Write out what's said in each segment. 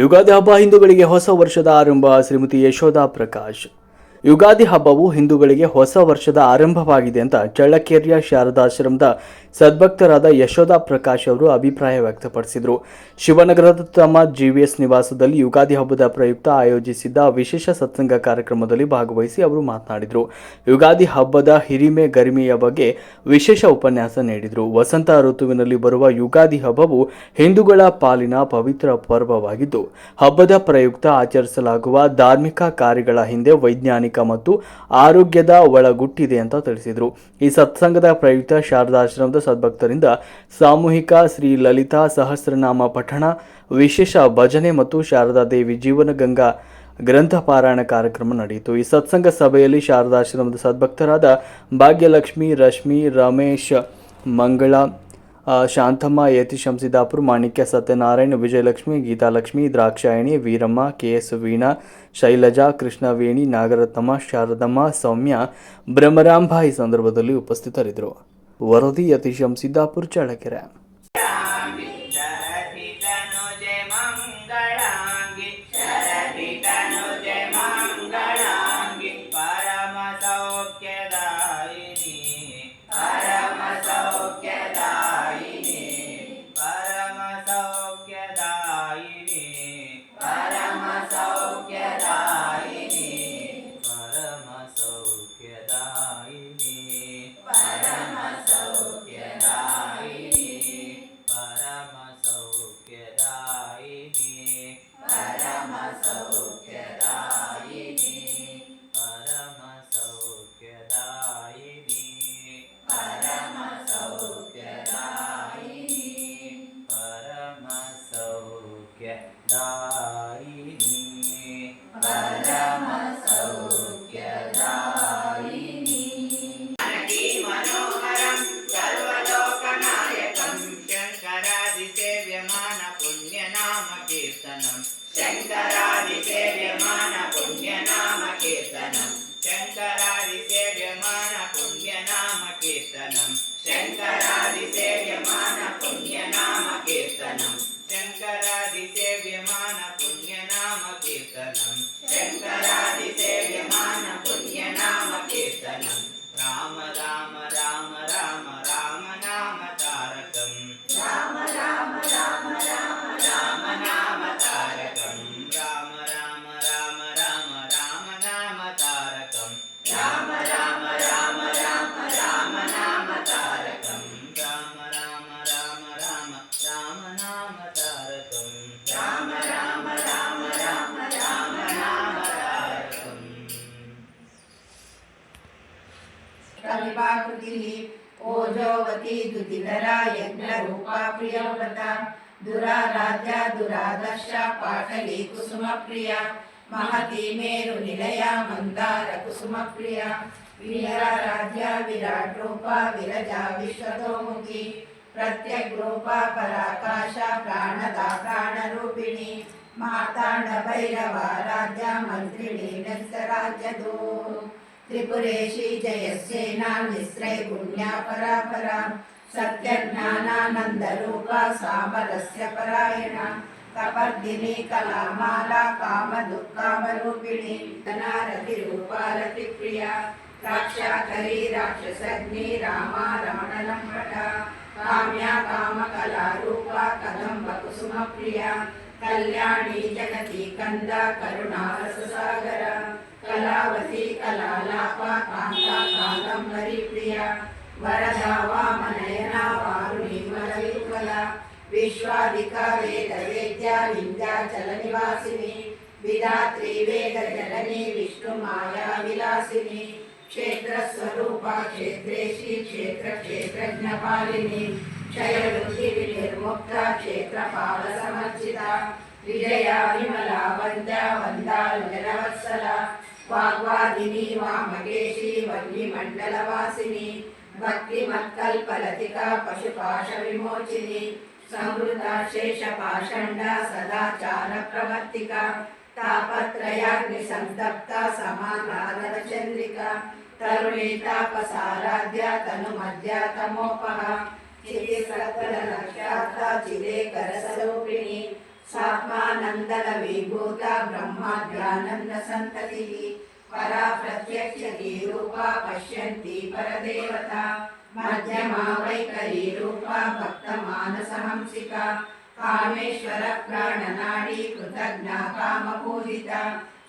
ಯುಗಾದಿ ಹಬ್ಬ ಹಿಂದೂಗಳಿಗೆ ಹೊಸ ವರ್ಷದ ಆರಂಭ ಶ್ರೀಮತಿ ಯಶೋಧ ಪ್ರಕಾಶ್. ಯುಗಾದಿ ಹಬ್ಬವು ಹಿಂದೂಗಳಿಗೆ ಹೊಸ ವರ್ಷದ ಆರಂಭವಾಗಿದೆ ಅಂತ ಚಳ್ಳಕೆರೆಯ ಶಾರದಾಶ್ರಮದ ಸದ್ಭಕ್ತರಾದ ಯಶೋಧಾ ಪ್ರಕಾಶ್ ಅವರು ಅಭಿಪ್ರಾಯ ವ್ಯಕ್ತಪಡಿಸಿದರು. ಶಿವನಗರದ ತಮ್ಮ ಜಿವಿಎಸ್ ನಿವಾಸದಲ್ಲಿ ಯುಗಾದಿ ಹಬ್ಬದ ಪ್ರಯುಕ್ತ ಆಯೋಜಿಸಿದ್ದ ವಿಶೇಷ ಸತ್ಸಂಗ ಕಾರ್ಯಕ್ರಮದಲ್ಲಿ ಭಾಗವಹಿಸಿ ಅವರು ಮಾತನಾಡಿದರು. ಯುಗಾದಿ ಹಬ್ಬದ ಹಿರಿಮೆ ಗರಿಮೆಯ ಬಗ್ಗೆ ವಿಶೇಷ ಉಪನ್ಯಾಸ ನೀಡಿದರು. ವಸಂತ ಋತುವಿನಲ್ಲಿ ಬರುವ ಯುಗಾದಿ ಹಬ್ಬವು ಹಿಂದೂಗಳ ಪಾಲಿನ ಪವಿತ್ರ ಪರ್ವವಾಗಿದ್ದು, ಹಬ್ಬದ ಪ್ರಯುಕ್ತ ಆಚರಿಸಲಾಗುವ ಧಾರ್ಮಿಕ ಕಾರ್ಯಗಳ ಹಿಂದೆ ವೈಜ್ಞಾನಿಕ ಮತ್ತು ಆರೋಗ್ಯದ ಒಳಗುಟ್ಟಿದೆ ಅಂತ ತಿಳಿಸಿದರು. ಈ ಸತ್ಸಂಗದ ಪ್ರಯುಕ್ತ ಶಾರದಾಶ್ರಮದ ಸದ್ಭಕ್ತರಿಂದ ಸಾಮೂಹಿಕ ಶ್ರೀ ಲಲಿತಾ ಸಹಸ್ರನಾಮ ಪಠಣ, ವಿಶೇಷ ಭಜನೆ ಮತ್ತು ಶಾರದಾ ದೇವಿ ಜೀವನ ಗಂಗಾ ಗ್ರಂಥ ಪಾರಾಯಣ ಕಾರ್ಯಕ್ರಮ ನಡೆಯಿತು. ಈ ಸತ್ಸಂಗ ಸಭೆಯಲ್ಲಿ ಶಾರದಾಶ್ರಮದ ಸದ್ಭಕ್ತರಾದ ಭಾಗ್ಯಲಕ್ಷ್ಮಿ, ರಶ್ಮಿ, ರಮೇಶ್, ಮಂಗಳ ಶಾಂತಮ್ಮ ಯತಿ ಶಂಸಿದಾಪುರ್, ಮಾಣಿಕ್ಯ ಸತ್ಯನಾರಾಯಣ್, ವಿಜಯಲಕ್ಷ್ಮಿ, ಗೀತಾಲಕ್ಷ್ಮಿ, ದ್ರಾಕ್ಷಾಯಣಿ, ವೀರಮ್ಮ ಕೆ ಎಸ್ ವೀಣಾ, ಶೈಲಜಾ, ಕೃಷ್ಣವೇಣಿ, ನಾಗರತ್ನಮ್ಮ, ಶಾರದಮ್ಮ, ಸೌಮ್ಯ, ಬ್ರಹ್ಮರಾಂಬ ಈ ಸಂದರ್ಭದಲ್ಲಿ ಉಪಸ್ಥಿತರಿದ್ದರು. ವರದಿ ಯತಿ ಶಂಸಿದಾಪುರ್, ಚಳ್ಳಕೆರೆ. कविपाकृतिः ओजोवती दुतिधरा यज्ञरूपा प्रियव्रता दुराराध्या दुरादर्श पाटली कुसुमप्रिया महती मेरुनिलया मन्दार कुसुमप्रिया वीराराध्या विराट रूपा विरजा विश्वतोमुखी प्रत्यग्रूपा पराकाशा प्राणदा प्राणरूपिणी माताण्ड भैरवाराध्या मन्त्रिणी नस्तराज्यदो त्रिपुरेशी जयसेना निस्रय पुण्या परापरा सत्यज्ञानानन्दरूपा सामरस्य परायणा कपर्दिनी कलामाला कामदुःखामरूपिणी धनारतिरूपा रतिप्रिया राक्षाकरी राक्षसग्नि रामा रमणलम्पटा काम्या कामकलारूपा कदम्बकुसुमप्रिया कल्याणी जगती कन्दा करुणारससागरा కళావతి కళాలాప కాంతా కాంతంబరి ప్రియ వరదావామనయనా వారుణీమల విరుమల విశ్వాధిక వేద వేద్య లింగాచల నివాసిని విధాత్రి వేద జనని విష్ణు మాయా విలాసిని క్షేత్రస్వరూప క్షేత్రేషి క్షేత్ర క్షేత్రజ్ఞపాలిని క్షయవృద్ధి వినిర్ముక్త క్షేత్రపాల సమర్చిత విజయ విమల వంద వందాలుజనవత్సల వాగ్వాదిని వామకేశి వన్యమండలవాసిని భక్తి మత్కల్పలతిక పశుపాశ విమోచిని సంవృత శేష పాషండ సదాచార ప్రవర్తిక తాపత్రయాగ్ని సంతప్త సమానారద చంద్రిక తరుణీ తాపసారాధ్య తను మధ్య తమోపహ చిరి సకల చిరే కరసరూపిణి स्वात्मानन्दन विभूता ब्रह्माद्यानन्द सन्ततिः परा प्रत्यक्षति रूपा पश्यन्ति परदेवता मध्यमा वैकरी रूपा भक्तमानसहंसिका कामेश्वर प्राणनाडी कृतज्ञा कामपूजिता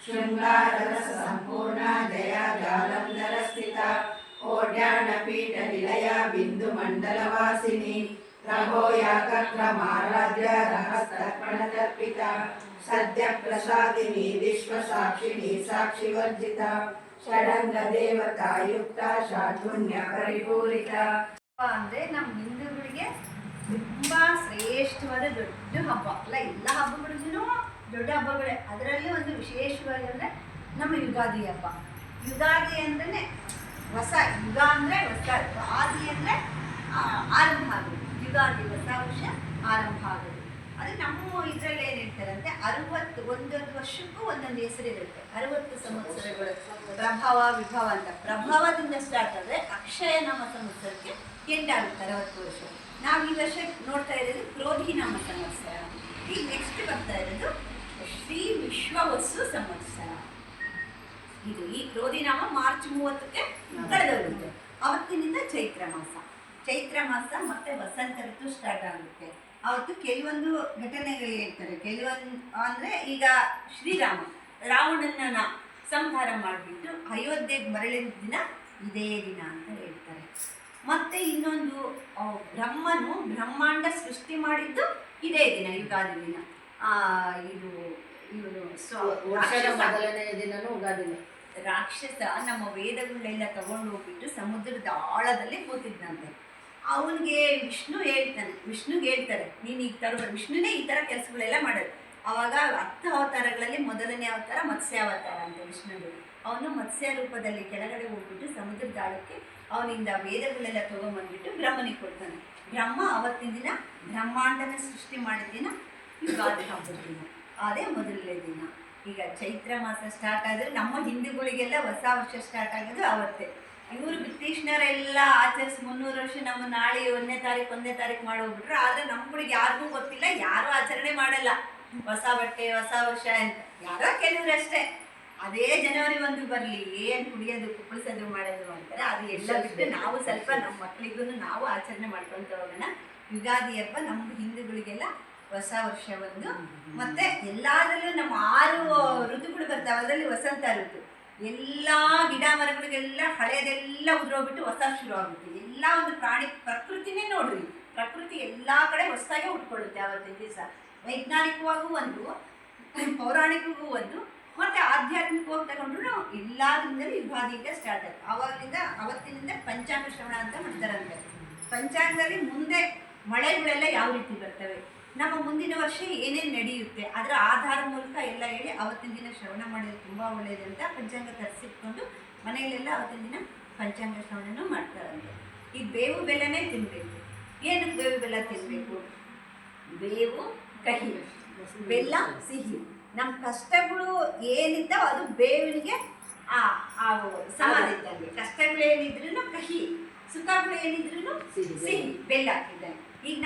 शृङ्गाररससम्पूर्णा जया जालन्धरस्थिता कोट्याणपीठनिलया बिन्दुमण्डलवासिनी ವಿಶ್ವ ಸಾಕ್ಷಿಣಿ ಸಾಕ್ಷಿ ವರ್ಜಿತ. ಷಡಂಗ ದೇವತಾಯುಕ್ತ ಶಾಠುಣ್ಯ ಪರಿಪೂರಿತ. ಹಬ್ಬ ಅಂದ್ರೆ ನಮ್ಮ ಹಿಂದೂಗಳಿಗೆ ತುಂಬಾ ಶ್ರೇಷ್ಠವಾದ ದೊಡ್ಡ ಹಬ್ಬ. ಅಲ್ಲ, ಎಲ್ಲ ಹಬ್ಬಗಳಿಗೂ ದೊಡ್ಡ ಹಬ್ಬಗಳೇ. ಅದರಲ್ಲಿ ಒಂದು ವಿಶೇಷವಾಗಿ ಅಂದ್ರೆ ನಮ್ಮ ಯುಗಾದಿ ಹಬ್ಬ. ಯುಗಾದಿ ಅಂದ್ರೆ ಹೊಸ, ಯುಗ ಅಂದ್ರೆ ಹೊಸ ಆದಿ ಅಂದ್ರೆ ಆರಂಭ ಆಗೋದು ಯುಗಾದಿ ಹೊಸ ವರ್ಷ ಆರಂಭ ಆಗೋದು ಅದು ನಮ್ಮ ಇದರಲ್ಲಿ ಏನ್ ಹೇಳ್ತಾರೆ ಅಂದ್ರೆ ಅರವತ್ತು ಒಂದೊಂದು ವರ್ಷಕ್ಕೂ ಒಂದೊಂದು ಹೆಸರಿರುತ್ತೆ ಅರವತ್ತು ಸಂವತ್ಸರಗಳು ಪ್ರಭಾವ ವಿಭವ ಅಂತ. ಪ್ರಭಾವದಿಂದ ಸ್ಟಾರ್ಟ್ ಆದರೆ ಅಕ್ಷಯ ನಾಮ ಸಂವತ್ಸರಕ್ಕೆ ಎಂಡ್ ಆಗುತ್ತೆ ಅರವತ್ತು ವರ್ಷ. ನಾವು ಈ ವರ್ಷ ನೋಡ್ತಾ ಇರೋದು ಕ್ರೋಧಿ ನಾಮ ಸಂವತ್ಸರ. ಈ ನೆಕ್ಸ್ಟ್ ಬರ್ತಾ ಇರೋದು ಶ್ರೀ ವಿಶ್ವವಸ್ತು ಸಂವತ್ಸರ. ಇದು ಈ ಕ್ರೋಧಿ ನಾಮ ಮಾರ್ಚ್ ಮೂವತ್ತಕ್ಕೆ ಕಳೆದೋಗುತ್ತೆ. ಅವತ್ತಿನಿಂದ ಚೈತ್ರ ಮಾಸ. ಚೈತ್ರ ಮಾಸ ಮತ್ತೆ ವಸಂತ ಋತು ಸ್ಟಾರ್ಟ್ ಆಗುತ್ತೆ. ಅವತ್ತು ಕೆಲವೊಂದು ಘಟನೆಗಳು ಹೇಳ್ತಾರೆ. ಕೆಲವೊಂದು ಅಂದ್ರೆ ಈಗ ಶ್ರೀರಾಮ ರಾವಣನ ಸಂಹಾರ ಮಾಡಿಬಿಟ್ಟು ಅಯೋಧ್ಯೆಗೆ ಮರಳಿದ ದಿನ ಇದೇ ದಿನ ಅಂತ ಹೇಳ್ತಾರೆ. ಮತ್ತೆ ಇನ್ನೊಂದು ಬ್ರಹ್ಮನು ಬ್ರಹ್ಮಾಂಡ ಸೃಷ್ಟಿ ಮಾಡಿದ್ದು ಇದೇ ದಿನ ಯುಗಾದಿ ದಿನ. ಆ ಇದು ಇವನು ಮೊದಲನೇ ದಿನನೂ ಉಗಾದಿನೇ ರಾಕ್ಷಸ ನಮ್ಮ ವೇದಗಳನ್ನೆಲ್ಲ ತಗೊಂಡು ಹೋಗ್ಬಿಟ್ಟು ಸಮುದ್ರದ ಆಳದಲ್ಲಿ ಕೂತಿದ್ದಂತೆ ಅವನಿಗೆ ವಿಷ್ಣು ಹೇಳ್ತಾನೆ, ವಿಷ್ಣುಗೆ ಹೇಳ್ತಾರೆ, ನೀನು ಈಗ ತರ ವಿಷ್ಣುನೇ ಈ ಥರ ಕೆಲಸಗಳೆಲ್ಲ ಮಾಡೋದು. ಅವಾಗ ಹತ್ತು ಅವತಾರಗಳಲ್ಲಿ ಮೊದಲನೇ ಅವತಾರ ಮತ್ಸ್ಯಾವತಾರ ಅಂತ ವಿಷ್ಣುದು ಅವನು ಮತ್ಸ್ಯ ರೂಪದಲ್ಲಿ ಕೆಳಗಡೆ ಹೋಗ್ಬಿಟ್ಟು ಸಮುದ್ರದ ದಾಳಕ್ಕೆ ಅವನಿಂದ ವೇದಗಳೆಲ್ಲ ತಗೊಂಬಂದ್ಬಿಟ್ಟು ಬ್ರಹ್ಮನಿಗೆ ಕೊಡ್ತಾನೆ. ಬ್ರಹ್ಮ ಅವತ್ತಿನ ದಿನ ಬ್ರಹ್ಮಾಂಡನ ಸೃಷ್ಟಿ ಮಾಡಿದ ದಿನ ಯುಗಾದಿ ಹಬ್ಬದ ದಿನ ಅದೇ ಮೊದಲನೇ ದಿನ. ಈಗ ಚೈತ್ರ ಮಾಸ ಸ್ಟಾರ್ಟ್ ಆದರೆ ನಮ್ಮ ಹಿಂದೂಗಳಿಗೆಲ್ಲ ಹೊಸ ವರ್ಷ ಸ್ಟಾರ್ಟ್ ಆಗೋದು ಅವತ್ತೇ. ಇವರು ಬ್ರಿಟಿಷ್ನರೆಲ್ಲ ಆಚರಿಸಿ ಮುನ್ನೂರು ವರ್ಷ ನಮ್ಮ ನಾಳೆ ಒಂದನೇ ತಾರೀಕು ಒಂದನೇ ತಾರೀಕು ಮಾಡೋಗ್ಬಿಟ್ರು. ಆದರೆ ನಮ್ಗಳಿಗೆ ಯಾರಿಗೂ ಗೊತ್ತಿಲ್ಲ, ಯಾರೂ ಆಚರಣೆ ಮಾಡಲ್ಲ. ಹೊಸ ಬಟ್ಟೆ, ಹೊಸ ವರ್ಷ ಅಂತ. ಯಾರೋ ಕೆಲವರು ಅಷ್ಟೇ. ಅದೇ ಜನವರಿ ಒಂದು ಬರಲಿ, ಏನು ಕುಡಿಯೋದು ಕುಪ್ಪಳಿಸೋದು ಮಾಡೋದು ಅಂತಾರೆ. ಅದು ಎಲ್ಲ ಬಿಟ್ಟು ನಾವು ಸ್ವಲ್ಪ ನಮ್ಮ ಮಕ್ಕಳಿಗೂ ನಾವು ಆಚರಣೆ ಮಾಡ್ಕೊಳ್ತಾ ಹೋಗೋಣ. ಯುಗಾದಿ ಹಬ್ಬ ನಮ್ಮ ಹಿಂದೂಗಳಿಗೆಲ್ಲ ಹೊಸ ವರ್ಷ ಒಂದು ಮತ್ತೆ ಎಲ್ಲಾದ್ರಲ್ಲೂ ನಮ್ಮ ಆರು ಋತುಗಳು ಬರ್ತಾವೆ. ಅದರಲ್ಲಿ ವಸಂತ ಋತು. ಎಲ್ಲ ಗಿಡ ಮರಗಳಿಗೆಲ್ಲ ಹಳೆಯದೆಲ್ಲ ಉದುರೋಗ್ಬಿಟ್ಟು ಹೊಸ ಶುರು ಆಗುತ್ತೆ ಎಲ್ಲ ಒಂದು ಪ್ರಾಣಿ ಪ್ರಕೃತಿನೇ ನೋಡ್ರಿ. ಪ್ರಕೃತಿ ಎಲ್ಲ ಕಡೆ ಹೊಸದಾಗೆ ಉಟ್ಕೊಳ್ಳುತ್ತೆ ಆವತ್ತಿನ ದಿವಸ. ವೈಜ್ಞಾನಿಕವಾಗೂ ಒಂದು ಪೌರಾಣಿಕವೂ ಒಂದು, ಮತ್ತೆ ಆಧ್ಯಾತ್ಮಿಕವಾಗಿ ತಗೊಂಡ್ರು ಎಲ್ಲಾದ್ರಿಂದಲೂ ಯುಗಾದಿಯಿಂದ ಸ್ಟಾರ್ಟ್ ಆಗುತ್ತೆ ಆವಾಗಿಂದ ಅವತ್ತಿನಿಂದ ಪಂಚಾಂಗ ಶ್ರವಣ ಅಂತ ಮಾಡ್ತಾರಂತೆ. ಪಂಚಾಂಗದಲ್ಲಿ ಮುಂದೆ ಮಳೆಗಳೆಲ್ಲ ಯಾವ ರೀತಿ ಬರ್ತವೆ? ನಮ್ಮ ಮುಂದಿನ ವರ್ಷ ಏನೇನು ನಡೆಯುತ್ತೆ ಅದರ ಆಧಾರ ಮೂಲಕ ಎಲ್ಲ ಹೇಳಿ ಅವತ್ತಿನ ದಿನ ಶ್ರವಣ ಮಾಡೋದು ತುಂಬ ಒಳ್ಳೆಯದು ಅಂತ ಪಂಚಾಂಗ ತರಿಸಿಟ್ಕೊಂಡು ಮನೆಯಲ್ಲೆಲ್ಲ ಅವತ್ತಿನ ದಿನ ಪಂಚಾಂಗ ಶ್ರವಣನೂ ಮಾಡ್ತಾರಂತೆ ಈ ಬೇವು ಬೆಲ್ಲನೇ ತಿನ್ನಬೇಕು ಏನು ಬೇವು ಬೆಲ್ಲ ತಿನ್ನಬೇಕು ಬೇವು ಕಹಿ. ಬೆಲ್ಲ ಸಿಹಿ. ನಮ್ಮ ಕಷ್ಟಗಳು ಏನಿದ್ದಾವ ಅದು ಬೇವಿನಿಗೆ ಆ ಆ ಸಮಾನ ಇದ್ದಂಗೆ. ಕಷ್ಟಗಳು ಏನಿದ್ರು ಕಹಿ ಸುಖಗಳು ಏನಿದ್ರು ಸಿಹಿ. ಸಿಹಿ ಬೆಲ್ಲ ಹಾಕಿದ್ದಂಗೆ ಈಗ ನಾವು